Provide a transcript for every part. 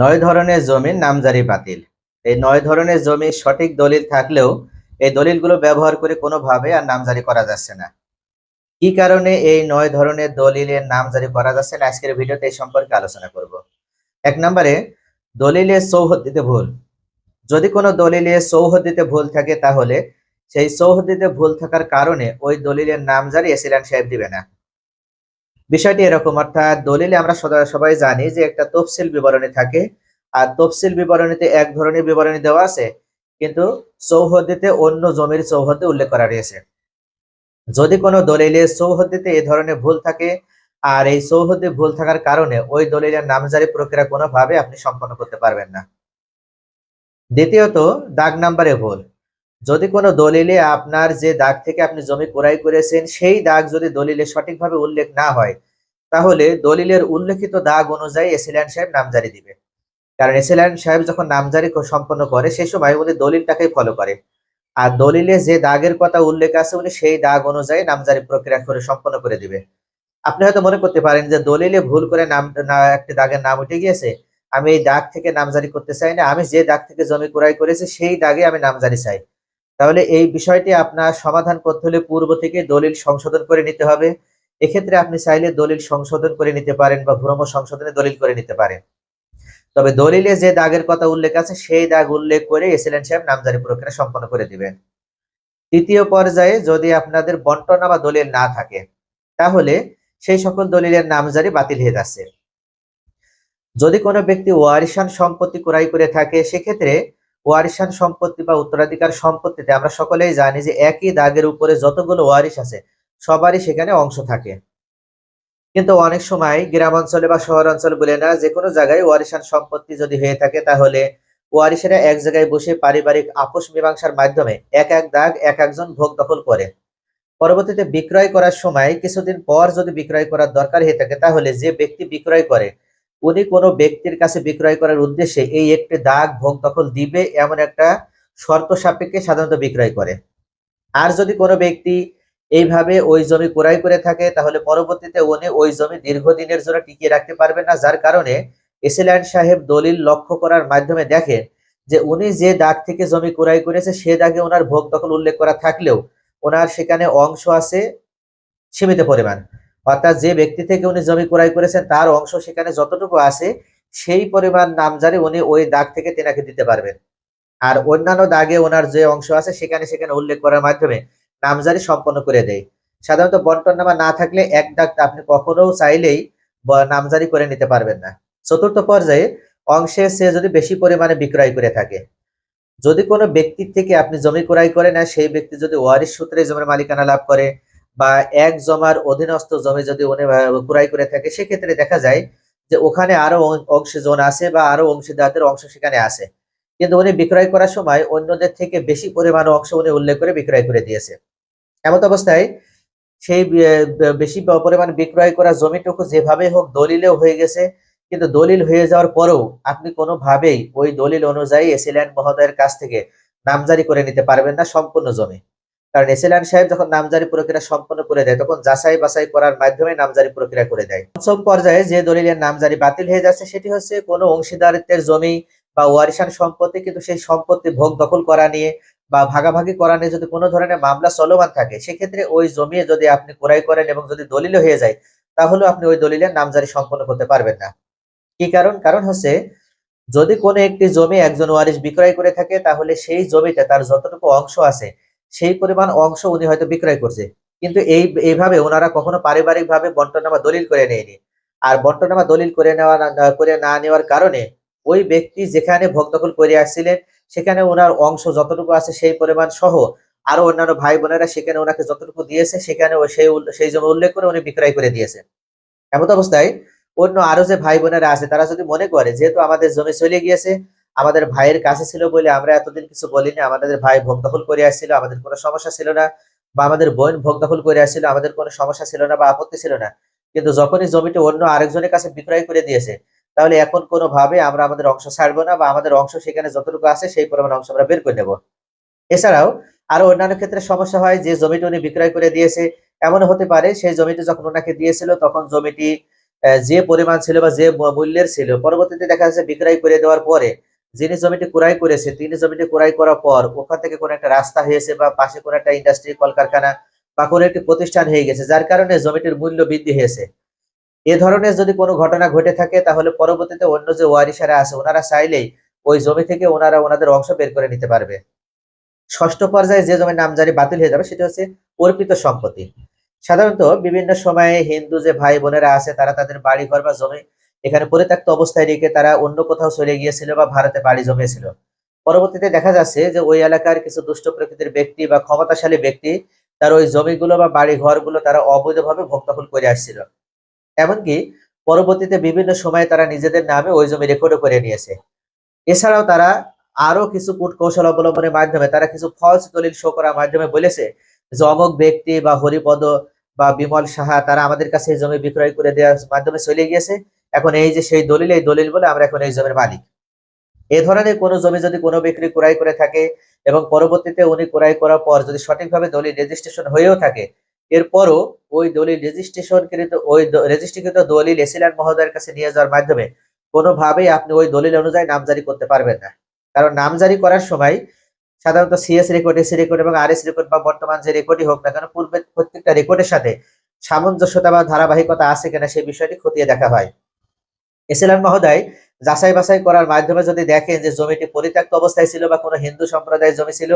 নয় ধরনের জমির নামজারি বাতিল। এই নয় ধরনের জমি সঠিক দলিল থাকলেও এই দলিলগুলো ব্যবহার করে কোনোভাবে আর নামজারি করা যাচ্ছে না। কি কারণে এই নয় ধরনের দলিলের নামজারি করা যাচ্ছে না, আজকের ভিডিওতে এই সম্পর্কে আলোচনা করব। এক নম্বরে, দলিলে সৌহদ্দিতে ভুল। যদি কোনো দলিলে সৌহদ্দিতে ভুল থাকে তাহলে সেই সৌহদ্দিতে ভুল থাকার কারণে ওই দলিলের নামজারি এসিলান সাহেব দিবে না। বিষয়টি এরকম, অর্থাৎ দলিলে আমরা সবাই জানি যে একটা তফসিল বিবরণী থাকে, আর তফসিল বিবরণীতে এক ধরনের বিবরণী দেওয়া আছে, কিন্তু চৌহদ্দিতে অন্য জমির চৌহদ্দি উল্লেখ করা রয়েছে। যদি কোনো দলিলে চৌহদ্দিতে এ ধরনের ভুল থাকে, আর এই চৌহদ্দি ভুল থাকার কারণে ওই দলিলের নামজারি প্রক্রিয়া কোনোভাবে আপনি সম্পন্ন করতে পারবেন না। দ্বিতীয়ত, দাগ নাম্বারে ভুল। যদি কোনো দলিলে আপনার যে দাগ থেকে আপনি জমি ক্রয় করেছেন, সেই দাগ যদি দলিলে সঠিকভাবে উল্লেখ না হয়, তাহলে দলিলের উল্লেখিত দাগ অনুযায়ী এসিল্যান্ড সাহেব নামজারি দিবে। কারণ এসিল্যান্ড সাহেব যখন নামজারি সম্পন্ন করে সেই সময় উনি দলিলটাকেই ফলো করে। আর দলিলে যে দাগের কথা উল্লেখ আছে, উনি সেই দাগ অনুযায়ী নামজারি প্রক্রিয়া করে সম্পন্ন করে দিবে। আপনি হয়তো মনে করতে পারেন যে দলিলে ভুল করে নাম একটি দাগের নাম উঠে গিয়েছে, আমি এই দাগ থেকে নামজারি করতে চাই না, আমি যে দাগ থেকে জমি ক্রয় করেছি, সেই দাগে আমি নামজারি চাই। তাহলে এই বিষয়টি আপনার সমাধান করতে হলে পূর্ব থেকে দলিল সংশোধন করে নিতে হবে। এক্ষেত্রে আপনি চাইলে দলিল সংশোধন করে নিতে পারেন বা ভ্রম সংশোধনে দলিল করে নিতে পারেন। তবে দলিলে যে দাগের কথা উল্লেখ আছে, সেই দাগ উল্লেখ করে এসিলেন্ট সাহেব নামজারি প্রক্রিয়া সম্পন্ন করে দিবেন। তৃতীয় পর্যায়ে যদি আপনাদের বন্টনা বা দলিল না থাকে, তাহলে সেই সকল দলিলের নামজারি বাতিল হয়ে যাচ্ছে। যদি কোনো ব্যক্তি ওয়ারিশান সম্পত্তি ক্রয় করে থাকে, সেক্ষেত্রে ওয়ারিশান সম্পত্তি বা উত্তরাধিকার সম্পত্তিতে আমরা সকলেই জানি যে একই দাগের উপরে যতগুলো ওয়ারিশ আছে, সবারই সেখানে অংশ থাকে। কিন্তু অনেক সময় গ্রাম অঞ্চলে বা শহর অঞ্চলে বলে না, যে কোনো জায়গায় ওয়ারিশান সম্পত্তি যদি হয়ে থাকে, তাহলে ওয়ারিশেরা এক জায়গায় বসে পারিবারিক আপোষ মীমাংসার মাধ্যমে এক এক দাগ, এক একজন ভোগ দখল করে। পরবর্তীতে বিক্রয় করার সময় কিছুদিন পর যদি বিক্রয় করার দরকার হয়ে থাকে, তাহলে যে ব্যক্তি বিক্রয় করে উনি কোনো ব্যক্তির কাছে বিক্রয় করার উদ্দেশ্যে এই একটি দাগ ভোগ দখল দিবে, এমন একটা শর্ত সাপেক্ষে সাধারণত বিক্রয় করে। আর যদি কোনো ব্যক্তি এইভাবে ওই জমি ক্রয় করে থাকে, তাহলে পরবর্তীতে উনি ওই জমি দীর্ঘদিনের জন্য টিকিয়ে রাখতে পারবেন না। যার কারণে এসিল্যান্ড সাহেব দলিল লক্ষ্য করার মাধ্যমে দেখেন যে উনি যে দাগ থেকে জমি ক্রয় করেছে, সে দাগে ওনার ভোগ দখল উল্লেখ করা থাকলেও ওনার সেখানে অংশ আছে সীমিত পরিমাণ। অর্থাৎ যে ব্যক্তি থেকে উনি জমি ক্রয় করেছেন, তার অংশ সেখানে যতটুকু আছে, সেই পরিমাণ নামজারি উনি ওই দাগ থেকে তেনাকে দিতে পারবেন। আর অন্যান্য দাগে ওনার যে অংশ আছে, সেখানে সেখানে উল্লেখ করার মাধ্যমে নামজারি সম্পন্ন করে দেয়। সাধারণত বন্টন নামা না থাকলে এক দাগ আপনি কখনো চাইলেই নামজারি করে নিতে পারবেন না। চতুর্থ পর্যায়ে অংশে সে যদি বেশি পরিমাণে বিক্রয় করে থাকে। যদি কোনো ব্যক্তির থেকে আপনি জমি ক্রয় করেন আর সেই ব্যক্তি যদি ওয়ারিশ সূত্রে জমির মালিকানা লাভ করে বা এক জমার অধীনস্থ জমি যদি উনি ক্রয় করে থাকে, সেক্ষেত্রে দেখা যায় যে ওখানে আরও অংশীজন আছে বা আরও অংশীদারদের অংশ সেখানে আছে। কিন্তু উনি বিক্রয় করার সময় অন্যদের থেকে বেশি পরিমাণ অংশ উনি উল্লেখ করে বিক্রয় করে দিয়েছে। এমত অবস্থায় সেই বেশি পরিমাণ বিক্রয় করা জমিটুকু যেভাবে হোক দলিলেও হয়ে গেছে। কিন্তু দলিল হয়ে যাওয়ার পরেও আপনি কোনোভাবেই ওই দলিল অনুযায়ী এসিল্যান্ড মহোদয়ের কাছ থেকে নামজারি করে নিতে পারবেন না সম্পূর্ণ জমি। কারণ এসিল্যান্ড সাহেব যখন নামজারি প্রক্রিয়া সম্পন্ন করে দেয়, তখন যাচাই বাছাই করার মাধ্যমে নামজারি প্রক্রিয়া করে দেয়। পঞ্চম পর্যায়ে যে দলিলের নামজারি বাতিল হয়ে যাচ্ছে, সেটি হচ্ছে কোনো অংশীদারিত্বের জমি বা ওয়ারিশান সম্পত্তি, কিন্তু সেই সম্পত্তি ভোগ দখল করা নিয়ে বা ভাগাভাগি করা নিয়ে যদি কোনো ধরনের মামলা চলমান থাকে, সেক্ষেত্রে ওই জমি যদি আপনি ক্রয় করেন এবং যদি দলিল হয়ে যায় তাহলে আপনি ওই দলিলের নামজারি সম্পন্ন করতে পারবেন না। কি কারণ? কারণ হচ্ছে, যদি কোনো একটি জমি একজন ওয়ারিশ বিক্রয় করে থাকে, তাহলে সেই জমিতে তার যতটুকু অংশ আছে সেই পরিমাণ অংশ উনি হয়তো বিক্রয় করছে। কিন্তু এই, এইভাবে ওনারা কখনো পারিবারিক ভাবে বন্টনামা দলিল করে নেয়নি। আর বন্টনামা দলিল করে নেওয়া করে না নেওয়ার কারণে ওই ব্যক্তি যেখানে দখল করে আসছিলেন, সেখানে ওনার অংশ যতটুকু আছে সেই পরিমাণ সহ আরও অন্যান্য ভাই বোনেরা সেখানে ওনাকে যতটুকু দিয়েছে, সেখানে সেই সেই উল্লেখ করে উনি বিক্রয় করে দিয়েছে। এমত অবস্থায় অন্য আরও যে ভাই বোনেরা আছে, তারা যদি মনে করে, যেহেতু আমাদের জমি চলে গিয়েছে আমাদের ভাইয়ের কাছে ছিল বলে আমরা এতদিন কিছু বলিনি। আমাদের ভাই ভোগ দখল করে আসছিল, আমাদের কোনো সমস্যা ছিল না। বা আমাদের বোন ভোগ দখল করে আসছিল, আমাদের কোনো সমস্যা ছিল না বা আপত্তি ছিল না। কিন্তু যখনই জমিটি অন্য আরেকজনের কাছে বিক্রয় করে দিয়েছে, তাহলে এখন কোনোভাবে আমরা আমাদের অংশ ছাড়বো না বা আমাদের অংশ সেখানে যতটুকু আছে সেই পরিমাণ অংশ আমরা বের করে নেব। এছাড়াও আরও অন্যান্য ক্ষেত্রে সমস্যা হয়, যে জমিটি উনি বিক্রয় করে দিয়েছে এমন হতে পারে সেই জমিটি যখন ওনাকে দিয়েছিল তখন জমিটি যে পরিমাণ ছিল বা যে মূল্যের ছিল, পরবর্তীতে দেখা যাচ্ছে বিক্রয় করে দেওয়ার পরে যিনি জমিটি ক্রয় করেছে, তিনি জমিটি ক্রয় করার পর ওখান থেকে কোনো একটা রাস্তা হয়েছে বা পাশে কোনো একটা ইন্ডাস্ট্রি কলকারখানা বা কোনো একটি প্রতিষ্ঠান হয়ে গেছে, যার কারণে জমিটির মূল্য বৃদ্ধি হয়েছে। এ ধরনের যদি কোনো ঘটনা ঘটে থাকে, তাহলে পরবর্তীতে অন্য যে ওয়ারিসারা আছে, ওনারা চাইলেই ওই জমি থেকে ওনারা ওনাদের অংশ বের করে নিতে পারবে। ষষ্ঠ পর্যায়ে যে জমির নামজারি বাতিল হয়ে যাবে, সেটা হচ্ছে অর্পিত সম্পত্তি। সাধারণত বিভিন্ন সময়ে হিন্দু যে ভাই বোনেরা আছে, তারা তাদের বাড়ি ঘর বা জমি এখানে পরিত্যক্ত অবস্থায় রেখে তারা অন্য কোথাও চলে গিয়েছিল বা ভারতে বাড়ি জমিয়েছিল পরবর্তীতে দেখা যাচ্ছে যে ওই এলাকার কিছু দুষ্ট প্রকৃতির ব্যক্তি বা ক্ষমতাশালী ব্যক্তি তার ওই জমিগুলো বা বাড়ি ঘরগুলো তারা অবৈধভাবে ভোক্তাফুল করে আসছিল। এমনকি পরবর্তীতে বিভিন্ন সময়ে তারা নিজেদের নামে ওই জমি রেকর্ডও করে নিয়েছে। এছাড়াও তারা আরও কিছু কূট কৌশল অবলম্বনের মাধ্যমে তারা কিছু ফলস দলিল শো করার মাধ্যমে বলেছে যে অমুক ব্যক্তি বা হরিপদ বা বিমল সাহা তারা আমাদের কাছে জমি বিক্রয় করে দেওয়ার মাধ্যমে চলে গিয়েছে। এখন এই যে সেই দলিল, এই দলিল বলে আমরা এখন এই জমির মালিক। এ ধরনের কোনো জমি যদি কোনো ব্যক্তি ক্রয় করে থাকে এবং পরবর্তীতে উনি ক্রয় করার পর যদি সঠিকভাবে দলিল রেজিস্ট্রেশন হয়েও থাকে, এরপরও ওই দলিল রেজিস্ট্রেশন কৃত, ওই রেজিস্ট্রিকৃত দলিল এসিলান মহোদয়ের কাছে নিয়ে যাওয়ার মাধ্যমে কোনোভাবেই আপনি ওই দলিল অনুযায়ী নামজারি করতে পারবেন না। কারণ নামজারি করার সময় সাধারণত সিএস রেকর্ড এসি রেকর্ড এবং আর এস রেকর্ড বা বর্তমান যে রেকর্ডই হোক না কেন পূর্বে প্রত্যেকটা রেকর্ডের সাথে সামঞ্জস্যতা বা ধারাবাহিকতা আছে কিনা সেই বিষয়টি খতিয়ে দেখা হয়। এসিলান মহোদয়, যাচাই বাছাই করার মাধ্যমে যদি দেখেন যে জমিটি পরিত্যক্ত অবস্থায় ছিল বা কোনো হিন্দু সম্প্রদায়ের জমি ছিল,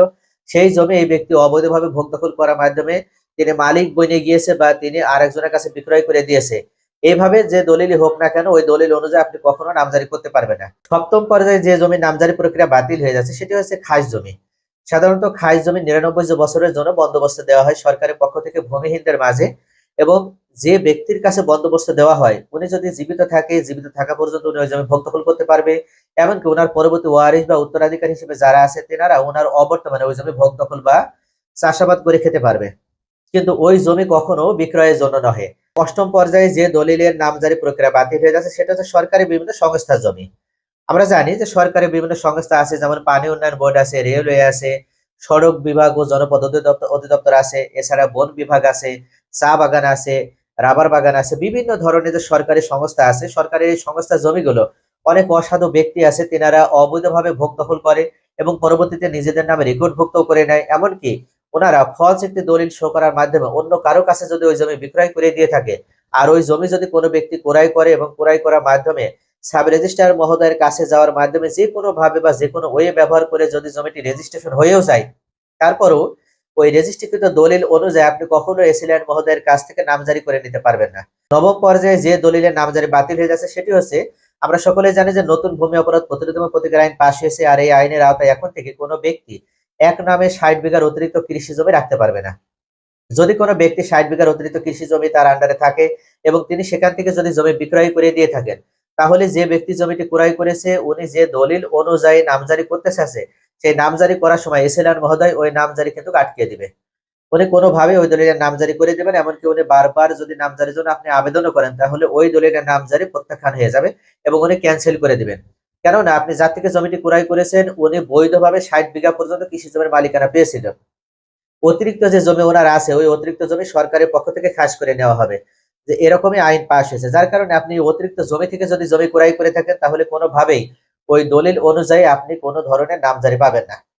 সেই জমি এই ব্যক্তি অবৈধভাবে ভোগ দখল করার মাধ্যমে তিনি মালিক বনে গিয়েছে বা তিনি আরেকজনের কাছে বিক্রয় করে দিয়েছে। এইভাবে যে দলিলই হোক না কেন, ওই দলিল অনুযায়ী আপনি কখনো নামজারি করতে পারবেন না। সপ্তম পর্যায়ে যে জমি নামজারি প্রক্রিয়া বাতিল হয়ে যাচ্ছে, সেটি হচ্ছে খাস জমি। সাধারণত খাস জমি নিরানব্বই বছরের জন্য বন্দোবস্ত দেওয়া হয় সরকারের পক্ষ থেকে ভূমিহীনদের মাঝে এবং যে ব্যক্তির কাছে বন্দোবস্ত দেওয়া হয়, উনি যদি জীবিত থাকে, জীবিত থাকা পর্যন্ত উনি ওই জমি দখল করতে পারবে। এমনকি ওনার পরবর্তী ওয়ারিশ বা উত্তরাধিকারী হিসেবে যারা আছে, তেনারা ওনার অবর্তমানে ওই জমি দখল বা চাষাবাদ করে খেতে পারবে। কিন্তু ওই জমি কখনো বিক্রয়ের জন্য নহে। অষ্টম পর্যায়ে যে দলিলের নামজারি প্রক্রিয়া বাতিল হয়ে যাচ্ছে, সেটা হচ্ছে সরকারি বিভিন্ন সংস্থার জমি। আমরা জানি যে সরকারি বিভিন্ন সংস্থা আছে, যেমন পানি উন্নয়ন বোর্ড আছে, রেলওয়ে আছে, সড়ক বিভাগ ও জনপদ অধিদপ্তর আছে, এছাড়া বন বিভাগ আছে, চা বাগান আছে রাবার বাগান আছে, বিভিন্ন ধরনের যে সরকারি সংস্থা আছে, সরকারি এই সংস্থার জমিগুলো অনেক অসাধু ব্যক্তি আছে, তেনারা অবৈধভাবে ভোগ দখল করে এবং পরবর্তীতে নিজেদের নামে রেকর্ড ভুক্ত করে নেয়। এমনকি ওনারা ফলস একটি দলিল শো করার মাধ্যমে অন্য কারও কাছে যদি ওই জমি বিক্রয় করে দিয়ে থাকে, আর ওই জমি যদি কোনো ব্যক্তি ক্রয় করে এবং ক্রয় করার মাধ্যমে সাব রেজিস্ট্রার মহোদয়ের কাছে যাওয়ার মাধ্যমে যে কোনো ভাবে বা যে কোনো ওয়ে ব্যবহার করে যদি জমিটি রেজিস্ট্রেশন হয়েও যায়, তারপরও ওই রেজিস্ট্রিকৃত দলিল অনুযায়ী আপনি কখনো এসিল্যান্ড মহোদয়ের কাছ থেকে নামজারি করে নিতে পারবেন না। নবম পর্যায়ে যে দলিলের নামজারি বাতিল হয়ে যাচ্ছে সেটি হচ্ছে, আমরা সকলে জানি যে নতুন ভূমি অপরাধ প্রতিরোধ এবং প্রতিকার আইন পাশ হয়েছে আর এই আইনের আওতায় এখন থেকে কোনো ব্যক্তি এক নামে ষাট বিঘার অতিরিক্ত কৃষি জমি রাখতে পারবে না। যদি কোনো ব্যক্তি ষাট বিঘার অতিরিক্ত কৃষি জমি তার আন্ডারে থাকে এবং তিনি সেখান থেকে যদি জমি বিক্রয় করে দিয়ে থাকেন, তাহলে যে ব্যক্তি জমিটি ক্রয় করেছে, উনি যে দলিল অনুযায়ী নামজারি করতে চাচ্ছে সেই নামজারি করার সময় এসএলআর মহোদয় ওই নামজারি কিন্তু আটকে দিবে। উনি কোনোভাবে ওই দলিলের নামজারি করে দেবেন, এমনকি উনি বারবার যদি নামজারির জন্য আপনি আবেদনও করেন, তাহলে ওই দলিলের নামজারি প্রত্যাখ্যান হয়ে যাবে এবং উনি ক্যান্সেল করে দিবেন। কেননা আপনি যার থেকে জমিটি ক্রয় করেছেন, উনি বৈধভাবে ষাট বিঘা পর্যন্ত কৃষি জমির মালিকানা পেয়েছিলেন। অতিরিক্ত যে জমি ওনার আছে, ওই অতিরিক্ত জমি সরকারের পক্ষ থেকে খাস করে নেওয়া হবে। যে এরকমই আইন পাশ হয়েছে। যার কারণে আপনি অতিরিক্ত জমি থেকে যদি জমি ক্রয় করে থাকেন, তাহলে কোনোভাবেই ওই দলিল অনুযায়ী আপনি কোনো ধরনের নামজারি পাবেন না।